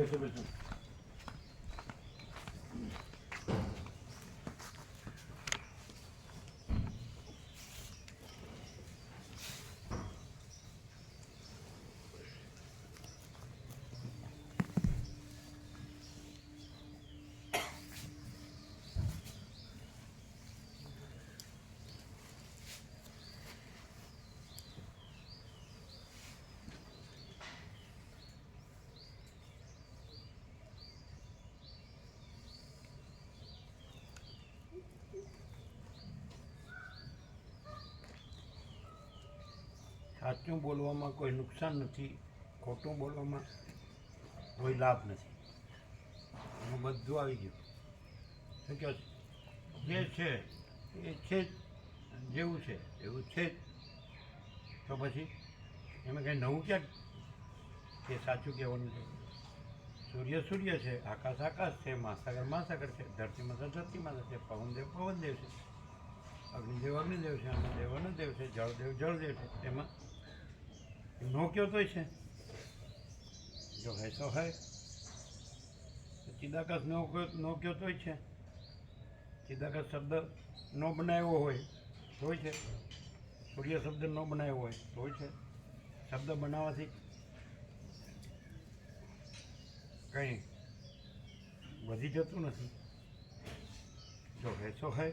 બેસો બેસો સાચું બોલવામાં કોઈ નુકસાન નથી, ખોટું બોલવામાં કોઈ લાભ નથી. એનું બધું આવી ગયું. કહો જે છે, એ છે જેવું છે, એવું છે જ. તો પછી એમાં કંઈ નવું ક્યાં કે સાચું કહેવાનું છે? સૂર્ય સૂર્ય છે, આકાશ આકાશ છે, મહાસાગર મહાસાગર છે, ધરતી માતા ધરતી માતા છે, પવનદેવ પવનદેવ છે, અગ્નિદેવ અગ્નિદેવ છે અન્નદેવ અન્નદેવ છે, જળદેવ જળદેવ છે. તેમાં નો કયો તોય છે. જો હૈ તો હૈ. ચિદાકાશ નો નો કયો તોય છે. ચિદાકાશ શબ્દ નો બનાવ્યો હોય, તોય છે. સૂર્ય શબ્દ નો બનાવ્યો હોય, તોય છે. શબ્દ બનાવવાથી કંઈ વધી જતું નથી. જો હૈ તો હૈ.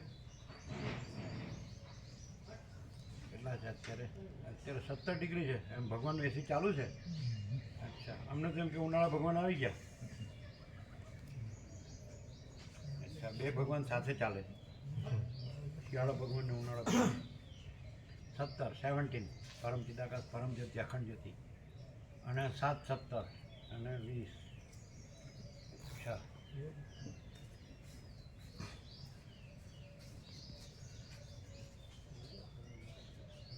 કેટલા છે અત્યારે અત્યારે સત્તર ડિગ્રી છે. એમ ભગવાનનું એસી ચાલુ છે. અચ્છા. અમને તો એમ કે ઉનાળા ભગવાન આવી ગયા. અચ્છા, બે ભગવાન સાથે ચાલે. છે શિયાળો ભગવાન ને ઉનાળો સત્તર સેવન્ટીન પરમ ચિદાકાશ, પરમ જ્યોતિ, અખંડ જ્યોતિ. અને સાત સત્તર. અને વીસ. અચ્છા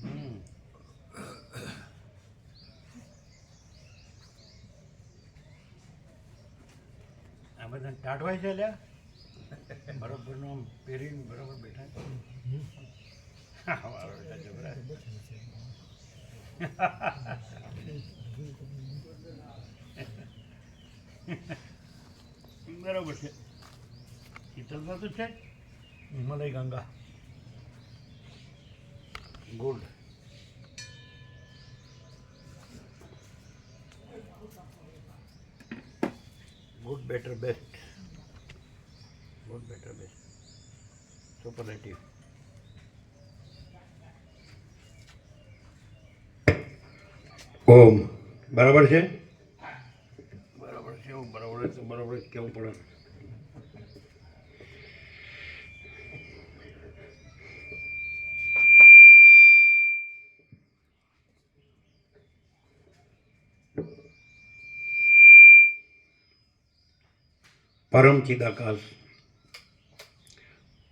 હમ આ બધા ટાઢવાય છે લ્યા બરોબરનો પહેરીને બરોબર બેઠા જબરા. બરોબર. છે. શીતલ તો છે? Himalaya Ganga. Gold. Good better best. Good better best superlative ઓમ બરાબર છે? બરાબર છે એવું બરાબર તો બરાબર જ કેવું પડે. પરમ ચિદાકાશ.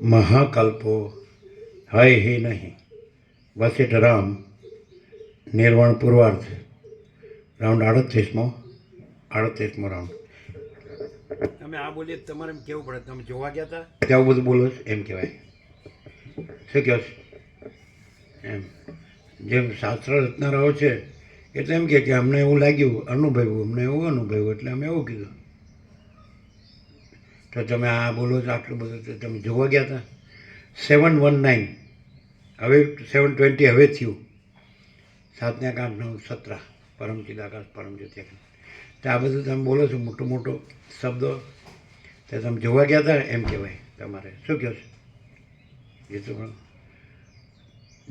મહાકલ્પો હય હે નહીં. વસિટ રામ નિર્વાણ પૂર્વાર્થ રાઉન્ડ આડત્રીસમો આડત્રીસમો રાઉન્ડ. તમે આ બોલીએ તમારે એમ કેવું પડે? તમે જોવા ગયા હતા ત્યાં બધું બોલો એમ કહેવાય. શું કહો એમ. જેમ શાસ્ત્ર રચનારાઓ છે એટલે એમ કે અમને એવું લાગ્યું અનુભવ્યું અમને એવું અનુભવ્યું એટલે અમે એવું કીધું. તો તમે આ બોલો છો, આટલું બધું તો તમે જોવા ગયા હતા. સેવન વન નાઇન હવે સેવન ટ્વેન્ટી હવે થયું. સાત ને આઠ, નવ, સત્ર. પરમ ચિદાકાશ, પરમ તો આ બધું તમે બોલો છો, મોટો મોટો શબ્દો. તે તમે જોવા ગયા હતા, એમ કહેવાય તમારે. શું કહો છો? એ તો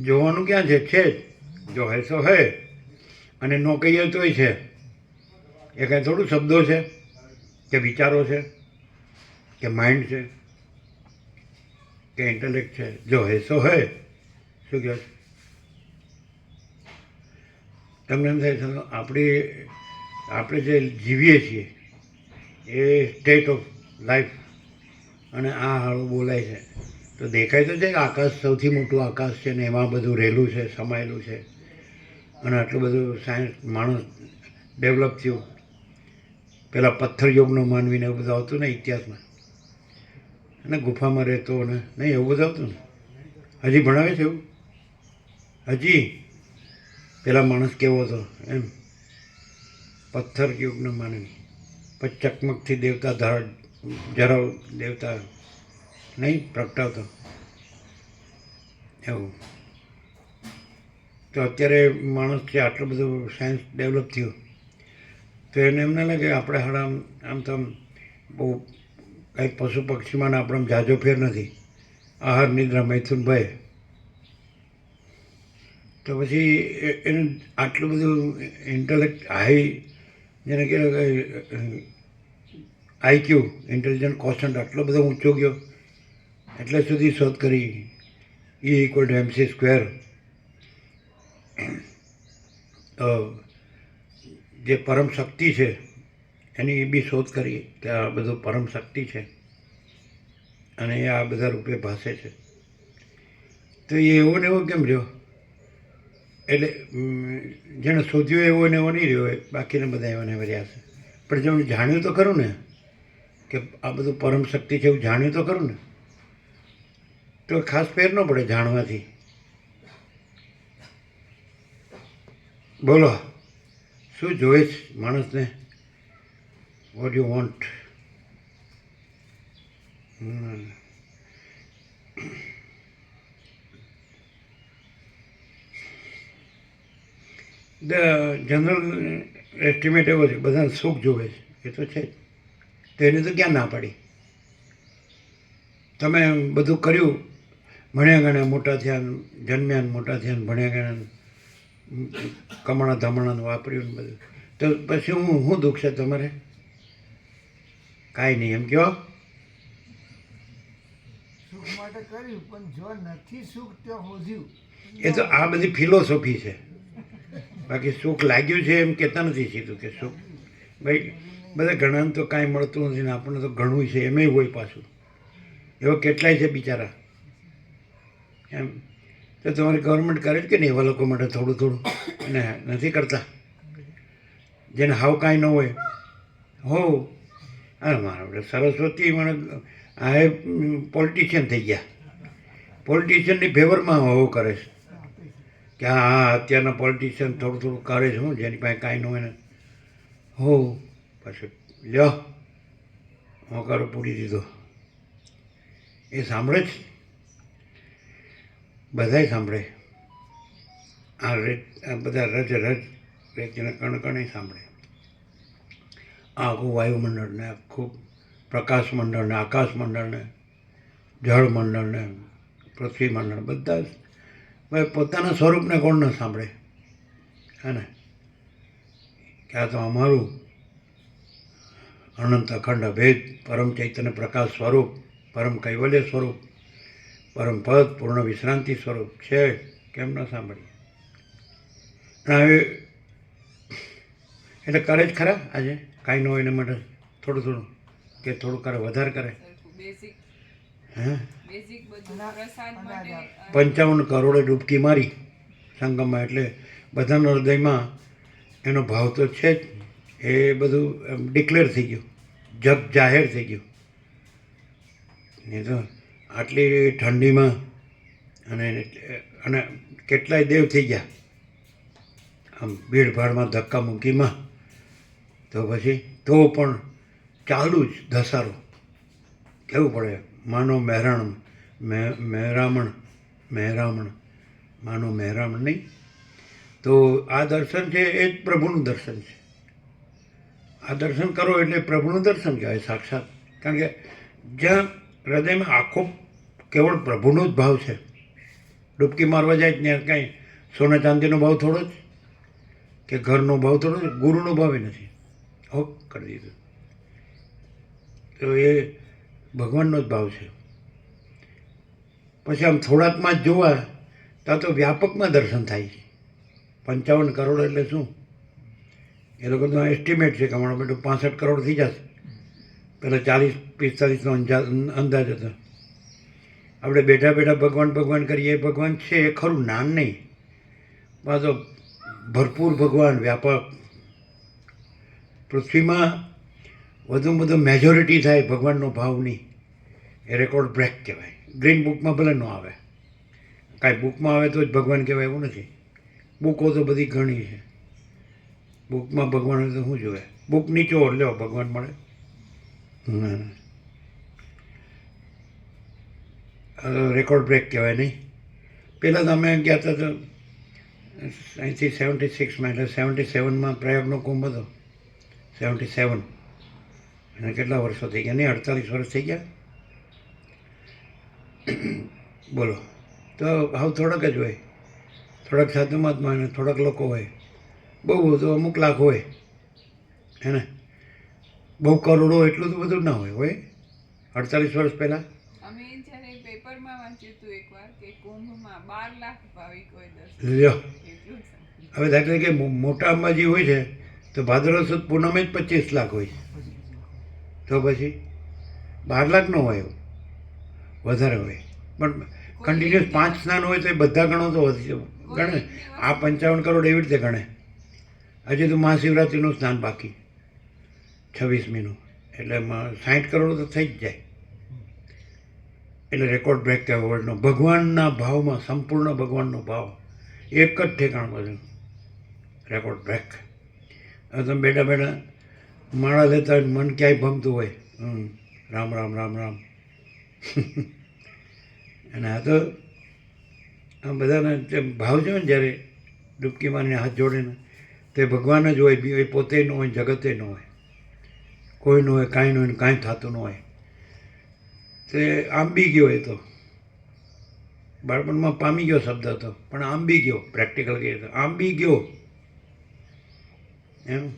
જોવાનું ક્યાં છે? છે જ. જો હે તો હે. અને નો કહીએ તોય છે. એ કાંઈ થોડું શબ્દો છે કે વિચારો છે? કે માઇન્ડ છે, કે ઇન્ટેલેક્ટ છે, જો હેસો તો હે, શું કહો તમને એમ થાય છે આપણી, આપણે જે જીવીએ છીએ, એ સ્ટેટ ઓફ લાઈફ અને આ હાળું બોલાય છે. તો દેખાય તો છે કે આકાશ સૌથી મોટું આકાશ છે ને એમાં બધું રહેલું છે, સમાયેલું છે. અને આટલું બધું સાયન્સ માણસ ડેવલપ થયું. પેલા પથ્થર યોગનો માનવીને એવું બધું આવતું ને ઇતિહાસમાં. અને ગુફામાં રહેતો ને નહીં, એવું બધું આવતું ને? હજી ભણાવે છે એવું? હજી? પેલા માણસ કેવો હતો, એમ? પથ્થર યુગને માનવી પછી ચકમકથી દેવતા ધર જરાવ દેવતા, નહીં, પ્રગટાવતો. એવું. તો અત્યારે માણસ છે, આટલું બધું સાયન્સ ડેવલપ થયું. તો એને એમ ના લાગે આપણે હાડા આમ તો બહુ કંઈક પશુ પક્ષીમાં ને આપણે જાજો ફેર નથી. આહાર નિદ્રા મૈથુન ભય. તો પછી એનું આટલું બધું ઇન્ટેલેક્ટ હાઈ જેને કહેવાય કે આઈક્યુ ઇન્ટેલિજન્ટ કોન્સ્ટન્ટ આટલો બધો ઊંચો ગયો. એટલે સુધી શોધ કરી. E equal to MC square જે પરમ શક્તિ છે એની બી શોધ કરી કે આ બધું પરમ શક્તિ છે અને એ આ બધા રૂપે ભાસે છે. તો એ એવો ને એવો કેમ રહ્યો? એટલે જેણે શોધ્યું એવો ને એવો નહીં રહ્યો હોય બાકીના બધા એવા ને રહ્યા છે. પણ જેમણે જાણ્યું તો ખરું ને કે આ બધું પરમ શક્તિ છે એવું જાણ્યું તો ખરું ને? તો ખાસ ફેર ન પડે જાણવાથી. બોલો, શું જોઈએ છે do what you want The general estimate એવો છે બધાને સુખ જોવે છે. એ તો છે તો એને તો ક્યાં ના પાડી? તમે બધું કર્યું, ભણ્યા ગણ્યા મોટા થયા, જન્મ્યા મોટા થયા ભણ્યા ગણ્યા કમણા ધમાણા વાપર્યું બધું. તો પછી હું શું દુઃખ છે તમારે? કાંઈ નહીં એમ કહો સુખ માટે કર્યું પણ જો નથી સુખ તો એ તો આ બધી ફિલોસોફી છે. બાકી સુખ લાગ્યું છે એમ કહેતા નથી સીધું કે સુખ. ભાઈ બધા ઘણાને તો કાંઈ મળતું નથી ને આપણને તો ઘણું છે એમય હોય પાછું. એવા કેટલાય છે બિચારા. એમ. તો તમારી ગવર્મેન્ટ કરે જ કે નહીં એવા લોકો માટે થોડું થોડું? ને નથી કરતા? જેને હાવ કાંઈ ન હોય. હો હા, મારા સરસ્વતી મને આ પોલિટિશિયન થઈ ગયા. પોલિટિશિયનની ફેવરમાં હો કરે છે. કે હા અત્યારના પોલિટિશિયન થોડું થોડું કરે છે, હું જેની પાસે કાંઈ ન હોય ને. હો પછી લ્યો, હોકારો પૂરી દીધો. એ સાંભળે જ બધાય સાંભળે. આ રેત બધા રજ રજ રેતીના કણ કણે સાંભળે. આખું વાયુમંડળને, આખું પ્રકાશ મંડળને આકાશ મંડળને જળ મંડળને પૃથ્વી મંડળ બધા જ. ભાઈ પોતાના સ્વરૂપને કોણ ન સાંભળે? હે ને? કે આ તો અમારું અનંત અખંડ ભેદ પરમ ચૈતન્ય પ્રકાશ સ્વરૂપ, પરમ કૈવલ્ય સ્વરૂપ, પરમ પદ, પૂર્ણ વિશ્રાંતિ સ્વરૂપ છે, કેમ ન સાંભળીએ? હવે, એટલે કરે જ ખરા આજે? કાંઈ ન હોય એના માટે થોડું થોડું કે થોડું કરે વધારે કરે. પંચાવન કરોડે ડૂબકી મારી સંગમમાં. એટલે બધાના હૃદયમાં એનો ભાવ તો છે જ. એ બધું ડિક્લેર થઈ ગયું. જગ જાહેર થઈ ગયું. નહીં તો આટલી ઠંડીમાં અને અને કેટલાય દેવ થઈ ગયા. આમ ભીડભાડમાં ધક્કા મૂકીમાં તો પછી તો પણ ચાલુ જ ધસારો કેવું પડે? માનો મહેરાણ મહેરામણ મહેરામણ. માનો મહેરામણ નહીં. તો આ દર્શન છે એ જ પ્રભુનું દર્શન છે. આ દર્શન કરો એટલે પ્રભુનું દર્શન કહેવાય સાક્ષાત. કારણ કે જ્યાં હૃદયમાં આખો કેવળ પ્રભુનો જ ભાવ છે. ડૂબકી મારવા જાય ત્યાં કાંઈ સોના ચાંદીનો ભાવ થોડો જ કે ઘરનો ભાવ થોડો જ, ગુરુનો ભાવ નથી. હોક કરી દીધું. તો એ ભગવાનનો જ ભાવ છે. પછી આમ થોડાકમાં જ જોવા, ત્યાં તો વ્યાપકમાં દર્શન થાય છે. પંચાવન કરોડ એટલે શું? એ લોકો તો એસ્ટિમેટ છે કે અમારું બેટું પાસઠ કરોડ થઈ જશે. પહેલાં ચાલીસ, પિસ્તાલીસનો અંદાજ હતો. આપણે બેઠા બેઠા ભગવાન ભગવાન કરીએ ભગવાન છે એ ખરું, નામ નહીં. પાછો ભરપૂર ભગવાન, વ્યાપક. પૃથ્વીમાં વધુ મેજોરિટી થાય ભગવાનનો ભાવની. એ રેકોર્ડ બ્રેક કહેવાય. ગ્રીન બુકમાં ભલે ન આવે. કાંઈ બુકમાં આવે તો જ ભગવાન કહેવાય એવું નથી. બુકો તો બધી ઘણી છે. બુકમાં ભગવાન તો શું જોવે? બુક નીચો લ્યો, ભગવાન મળે. રેકોર્ડ બ્રેક કહેવાય નહીં. પહેલાં તો અમે ગયા હતા તો અહીંથી સેવન્ટી સિક્સમાં એટલે સેવન્ટી સેવનમાં પ્રયાગનો કુંભ હતો. સેવન્ટી સેવન અને કેટલા વર્ષો થઈ ગયા? નહીં અડતાલીસ વર્ષ થઈ ગયા? બોલો. તો હાવ થોડાક જ હોય. થોડાક સાધુ મહાત્મા અને થોડાક લોકો હોય. બહુ બધું અમુક લાખ હોય. હે ને? બહુ કરોડો એટલું તો બધું ના હોય હોય? અડતાલીસ વર્ષ પહેલાં? અમે જ્યારે પેપરમાં વાંચ્યું હતું એકવાર કે કુંભમાં બાર લાખ દર્શન લ્યો. હવે દાખલા કે મોટા અંબાજી હોય છે તો ભાદરવ સુદ પૂનમે જ પચીસ લાખ હોય. છે તો પછી બાર લાખ ન હોય એવું. વધારે હોય. પણ કન્ટિન્યુઅસ પાંચ સ્નાન હોય તો એ બધા ગણો તો વધી ગણે. આ પંચાવન કરોડ એવી રીતે ગણે. હજી તો મહાશિવરાત્રિનું સ્નાન બાકી. છવ્વીસમીનું એટલે સાઠ કરોડ તો થઈ જ જાય. એટલે રેકોર્ડ બ્રેક કહેવાય વર્લ્ડનો. ભગવાનના ભાવમાં સંપૂર્ણ ભગવાનનો ભાવ. એક જ ઠેકાણ બધું. Record break. તમે બેઠા બેઠા માળા લેતા મન ક્યાંય ભમતું હોય. રામ રામ રામ રામ. અને આ તો આ બધાને ભાવ છે ને જ્યારે ડૂબકી મારીને હાથ જોડે ને તે ભગવાન જ હોય એ પોતે ન હોય, જગતે ન હોય. કોઈ ન હોય, કાંઈ ન હોય કાંઈ થતું ન હોય. તે આંબી ગયો એ તો. બાળપણમાં પામી ગયો શબ્દ હતો પણ આંબી ગયો પ્રેક્ટિકલ કહીએ તો. આંબી ગયો. એમ?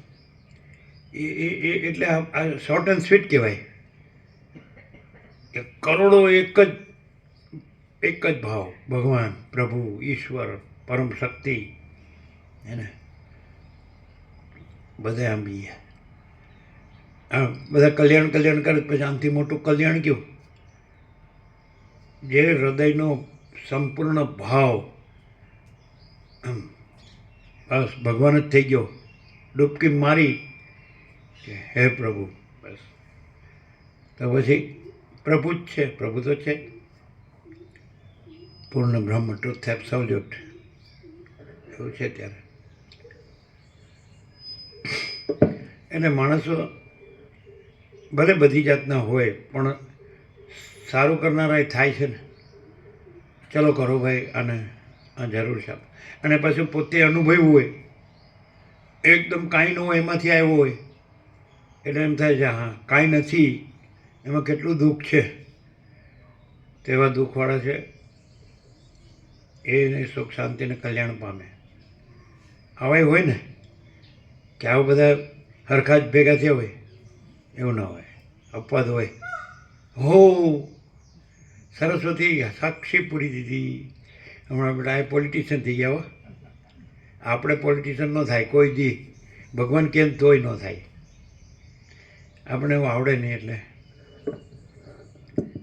એ એ એ એટલે આ- શોર્ટ એન્ડ સ્વીટ કહેવાય. કરોડો એક જ એક જ ભાવ. ભગવાન, પ્રભુ, ઈશ્વર, પરમ શક્તિ. એને બધા આમ આ બધા કલ્યાણ કલ્યાણ કરે પછી આમથી મોટું કલ્યાણ કયું? જે હૃદયનો સંપૂર્ણ ભાવ આમ બસ ભગવાન જ થઈ ગયો. ડૂબકી મારી કે હે પ્રભુ. બસ. તો પછી પ્રભુ જ છે પ્રભુ તો છે પૂર્ણ બ્રહ્મ ટ્રુથ એબ્સોલ્યુટ એવું છે ત્યારે. એટલે માણસો ભલે બધી જાતના હોય પણ સારું કરનારા થાય છે ને. ચલો કરો ભાઈ આને આ જરૂર છે. અને પાછું પોતે અનુભવ્યું હોય એકદમ કાંઈ ન હોય, એમાંથી આવ્યો હોય. એટલે એમ થાય છે, હા, કાંઈ નથી. એમાં કેટલું દુઃખ છે. તેવા દુઃખવાળા છે. એને સુખ શાંતિને કલ્યાણ પામે. આવા હોય ને, કે આવા બધા હરખા જ ભેગા થયા હોય, એવું ના હોય. અપવાદ હોય. હો! સરસ્વતી સાક્ષી પૂરી દીધી. હમણાં એ પોલિટિશિયન થઈ ગયા આપણે પોલિટિશિયન ન થાય કોઈ દી. ભગવાન કેમ તોય ન થાય. આપણે એવું આવડે નહીં એટલે.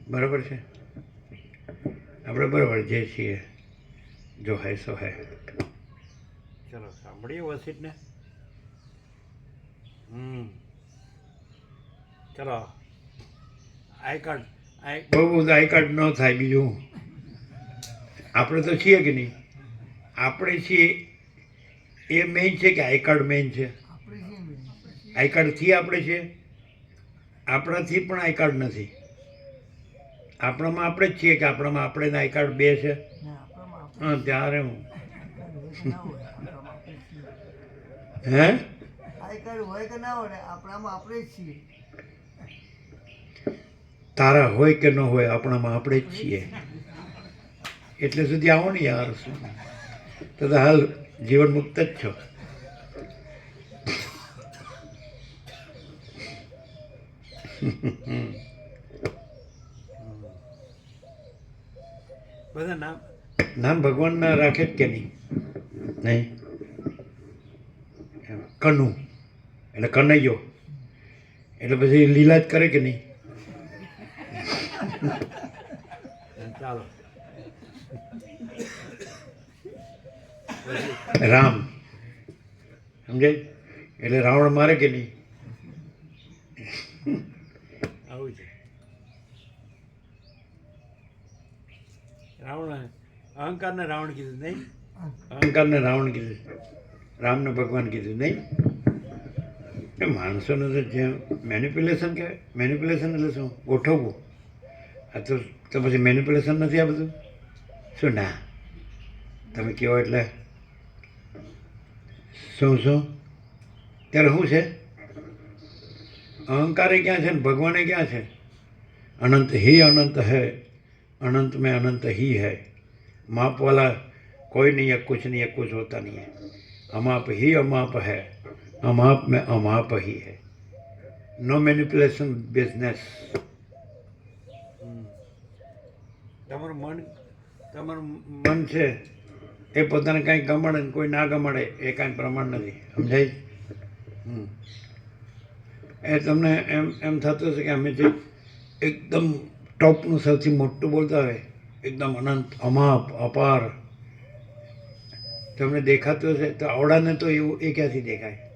બરાબર છે? આપણે બરાબર જે છીએ જો હે સો હે. ચલો સાંભળીએ વસીટને હમ. ચલો. આઈ કાર્ડ આઈ બહુ બધું આઈ કાર્ડ ન થાય બીજું. આપણે તો છીએ કે નહીં? આપણે છીએ એ મેઇન છે કે આઈ કાર્ડ મેઇન છે? આઈ કાર્ડથી આપણે છે? આપણાથી પણ આઈ કાર્ડ નથી. આપણામાં આપણે જ છીએ કે આપણામાં આપણે ને આઈ કાર્ડ બે છે? હા ત્યારે હું. હે? તારા હોય કે ન હોય આપણામાં આપણે જ છીએ. એટલે સુધી આવો ને યાર. તો હાલ જીવન મુક્ત જ છો. બધા નામ? નામ ભગવાનના રાખે જ કે નહીં? નહીં. કનુ. એટલે કનૈયો. એટલે પછી લીલા જ કરે કે નહીં? ચાલો. રામ. સમજાય એટલે રાવણ મારે કે નહીં? આવું છે. રાવણ અહંકારને રાવણ કીધું નહીં? અહંકારને રાવણ કીધું. રામને ભગવાન કીધું નહીં? એ માણસોને તો જે મેનિપ્યુલેશન કહેવાય. મેનિપ્યુલેશન એટલે શું? ગોઠવવું. આ તો તો પછી મેનિપ્યુલેશન નથી આ બધું? શું ના? તમે કહો એટલે શું શું ત્યારે શું છે? અહંકારે ક્યાં છે ને ભગવાને ક્યાં છે? અનંત હી અનંત હૈ, અનંત મેં અનંત હી હૈ. માપવાલા કોઈ નહીં હે કુછ નહીં હે કુછ હોતા નહીં હે. અમાપ હી, અમાપ હૈ. અમાપ મેં અમાપ હી હૈ. નો મેનિપ્યુલેશન બિઝનેસ તમારું મન તમારું મન છે એ પોતાને કાંઈ ગમાડે ને કોઈ ના ગમાડે એ કાંઈ પ્રમાણ નથી. સમજાય. એ તમને એમ એમ થતું હશે કે અમે જે એકદમ ટોપનું સૌથી મોટું બોલતા હોય, એકદમ અનંત, અમાપ, અપાર. તમને દેખાતું હશે તો આવડાને તો એવું એ ક્યાંથી દેખાય?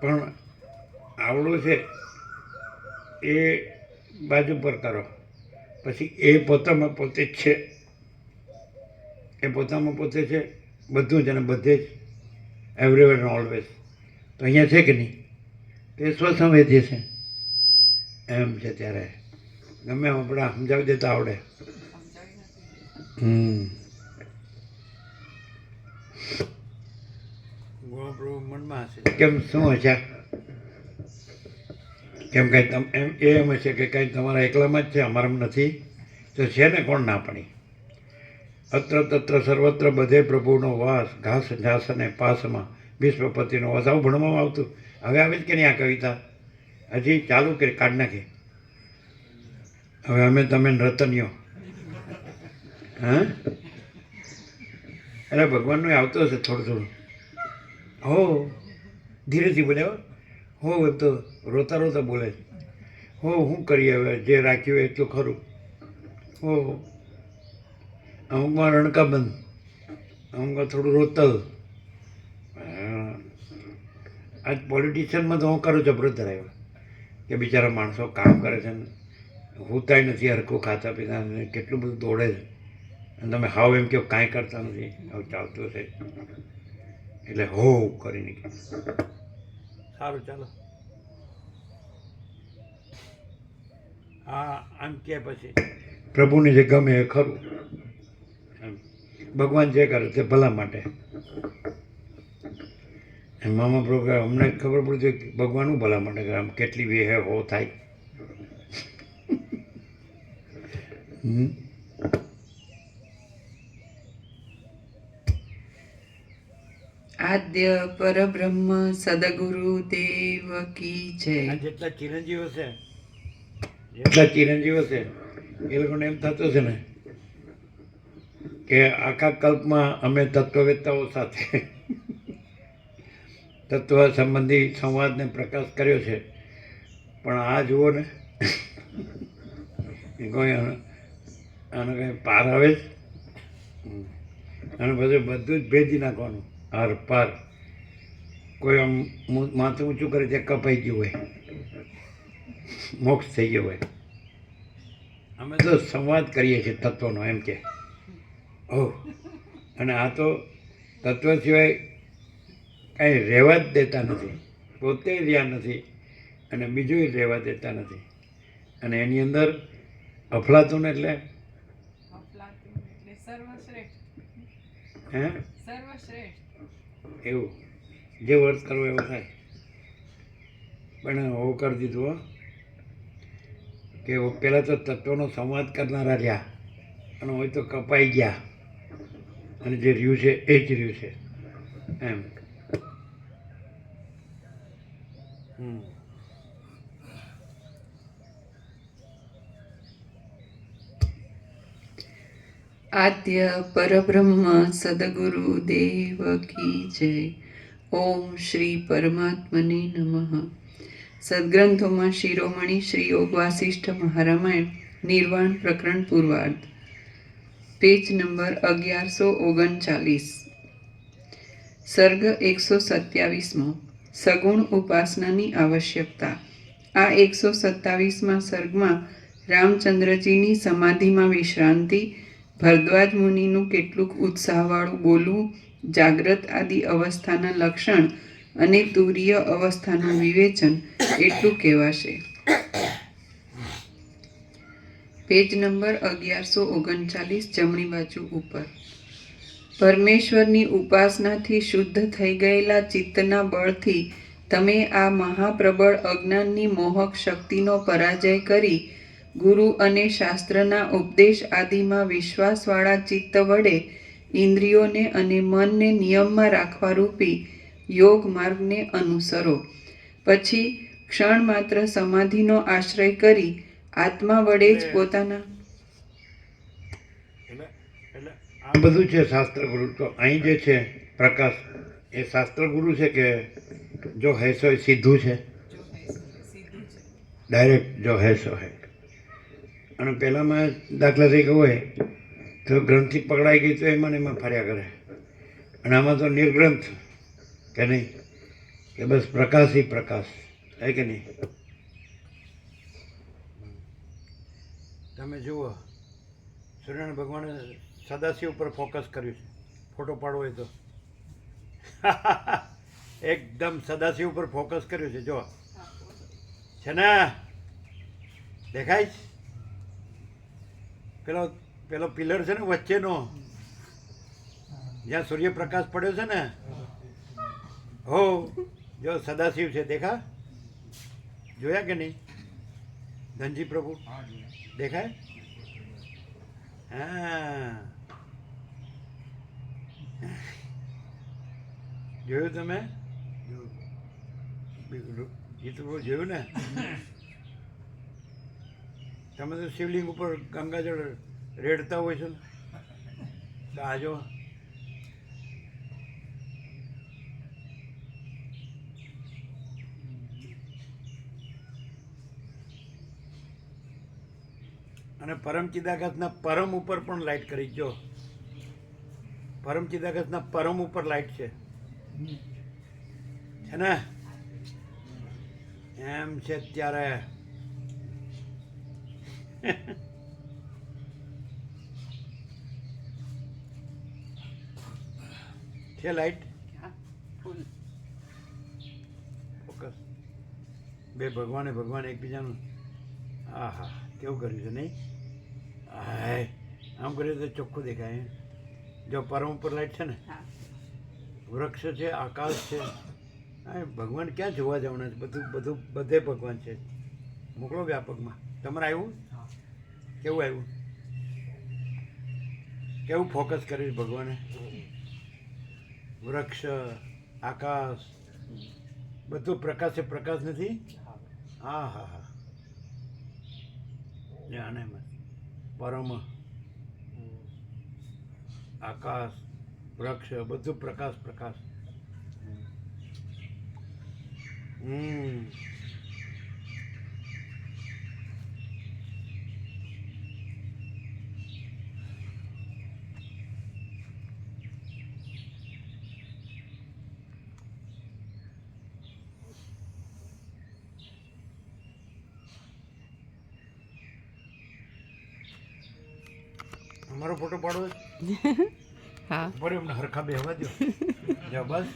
પણ આવડું છે એ બાજુ પર કરો. પછી એ પોતામાં પોતે જ છે. એ પોતામાં પોતે છે બધું જ અને બધે જ એવરીવેર ઓલવેઝ તો અહીંયા છે કે નહીં? તે સ્વસંવેદી છે. એમ છે ત્યારે. ગમે આપણા સમજાવી દેતા આવડે. હમ. મનમાં હશે. કેમ શું હશે? કેમ કાંઈ તમ એમ એ એમ હશે કે કાંઈ તમારા એકલામાં જ છે અમારામાં નથી. તો છે ને કોણ ના પડી અત્ર તત્ર સર્વત્ર બધે પ્રભુનો વાસ, ઘાસ ઘાસ અને પાસમાં વિશ્વપતિનો વાસ આવું ભણવામાં આવતું. હવે આવે જ કે નહીં આ કવિતા? હજી ચાલુ કે કાઢ નાખી? હવે અમે તમે રતનીઓ હા? અરે ભગવાનનું આવતું હશે થોડું થોડું. હો, ધીરેથી બોલે હો. એમ તો રોતા રોતા બોલે હો શું કરીએ હવે? જે રાખ્યું એટલું ખરું. હો અમુકમાં રણકાબંધ અમુકમાં થોડું રોતલ. આજ પોલિટિશિયનમાં તો હું કરું જબરો ધરાવ્યો કે બિચારા માણસો કામ કરે છે ને હોતાય નથી હરખું ખાતા પીતા નથી કેટલું બધું દોડે છે અને તમે હાવ એમ કહો કાંઈ કરતા નથી હવે ચાલતું છે એટલે હો કરીને. સારું ચાલો હા આમ કે પછી પ્રભુને જે ગમે એ ખરું. ભગવાન જે કરે તે ભલા માટે. મામા પ્રભુ અમને ખબર પડતી કે ભગવાનનું ભલા માટે કરે આમ કેટલી વિહે હો થાય. આદ્ય પરબ્રહ્મ સદગુરુ દેવ કી આ જેટલા ચિરંજીવો છે. જેટલા ચિરંજીવો છે એ લોકોને એમ થતું છે ને કે આખા કલ્પમાં અમે તત્વવેત્તાઓ સાથે તત્વ સંબંધી સંવાદને પ્રકાશ કર્યો છે. પણ આ જુઓ ને. એ કોઈ આનો કંઈ પાર આવે જ. અને બધું બધું જ ભેદી નાખવાનું. હાર પાર. કોઈ આમ માથું ઊંચું કરે તે કપાઈ ગયું હોય. મોક્ષ થઈ ગયો હોય. અમે તો સંવાદ કરીએ છીએ તત્વનો, એમ કે. ઓહ અને આ તો તત્વ સિવાય કાંઈ રહેવા જ દેતા નથી. પોતે રહ્યા નથી અને બીજું રહેવા દેતા નથી. અને એની અંદર અફલાતું એટલે? હે? એવું. જે વર્ત કરવો એવો થાય. પણ હો કરી દીધું હો. કે પહેલાં તો તત્વોનો સંવાદ કરનારા રહ્યા. અને હોય તો કપાઈ ગયા. અને જે રહ્યું છે એ જ રહ્યું છે. એમ. આદ્ય પરબ્રહ્મ સદગુરુ દેવ કી જય. ઓમ શ્રી પરમાત્મને નમઃ. સદગ્રંથોમાં શિરોમણી શ્રી યોગ વાસિષ્ઠ મહારામાયણ નિર્વાણ પ્રકરણ પૂર્વાર્ધ. પેજ નંબર અગિયારસો ઓગણચાલીસ. સર્ગ એકસો સત્યાવીસમો. સગુણ ઉપાસનાની આવશ્યકતા. આ એકસો સત્તાવીસમાં સર્ગમાં રામચંદ્રજીની સમાધિમાં વિશ્રાંતિ, ભરદ્વાજ મુનિનું કેટલુંક ઉત્સાહવાળું બોલવું, જાગ્રત આદિ અવસ્થાના લક્ષણ અને તુરીય અવસ્થાનું વિવેચન એટલું કહેવાશે. પેજ નંબર અગિયારસો ઓગણચાલીસ જમણી બાજુ ઉપર. પરમેશ્વરની ઉપાસનાથી શુદ્ધ થઈ ગયેલા ચિત્તના બળથી તમે આ મહાપ્રબળ અજ્ઞાનની મોહક શક્તિનો પરાજય કરી ગુરુ અને શાસ્ત્રના ઉપદેશ આદિમાં વિશ્વાસવાળા ચિત્ત વડે ઇન્દ્રિયોને અને મનને નિયમમાં રાખવા રૂપી યોગ માર્ગને અનુસરો. પછી ક્ષણ માત્ર સમાધિનો આશ્રય કરી આત્મા વડે જ પોતાના. આ બધું છે શાસ્ત્ર ગુરુ તો અહીં જે છે પ્રકાશ એ શાસ્ત્ર ગુરુ છે કે જો હેસો એ સીધું છે? જો હૈ સીધું ડાયરેક્ટ જો હેસો હૈ અને પહેલાંમાં દાખલા તરીકે હોય તો ગ્રંથિ પકડાઈ ગઈ તો એમાં ને એમાં ફર્યા કરે. અને આમાં તો નિર્ગ્રંથ કે નહીં? કે બસ પ્રકાશ ही પ્રકાશ હે કે નહીં? તમે જુઓ સૂર્યનારાયણ ભગવાને સદાશિવ ઉપર ફોકસ કર્યું છે. ફોટો પાડવો હોય તો. એકદમ સદાશિવ ઉપર ફોકસ કર્યું છે જો છે ને? દેખાય છે? પેલો પેલો પિલર છે ને વચ્ચેનો? જ્યાં સૂર્યપ્રકાશ પડ્યો છે ને? હો, જો સદાશિવ છે, દેખા. જોયા કે નહીં? ધનજી પ્રભુ? દેખાય? હા. જોયું તમે? જીતુભાઈ જોયું ને? તમે તો શિવલિંગ ઉપર ગંગાજળ રેડતા હોય છો ને? તો આજો અને પરમ ચિદાકાશના પરમ ઉપર પણ લાઈટ કરી જો પરમ ચિદાકાશના પરમ ઉપર લાઈટ છે. છે ને? એમ છે ત્યારે છે લાઈટ ફોકસ બે ભગવાને ભગવાન એકબીજાનું. હા હા કેવું કર્યું છે નહીં? હાય આમ કર્યું તો ચોખ્ખું દેખાય. જો પરમ ઉપર લાઈટ છે ને વૃક્ષ છે આકાશ છે. હા ભગવાન ક્યાં જોવા જવાના છે? બધું બધું બધે ભગવાન છે. મોકલો વ્યાપકમાં. તમારે આવ્યું? કેવું આવ્યું? કેવું ફોકસ કર્યું ભગવાને? વૃક્ષ આકાશ બધું પ્રકાશ છે પ્રકાશ નથી? હા હા હા. જાણે મત. પરમ આકાશ વૃક્ષ બધું પ્રકાશ પ્રકાશ. હમ. અમારો ફોટો પાડવો હા. બરાબર હરખા બેહવા દો બસ.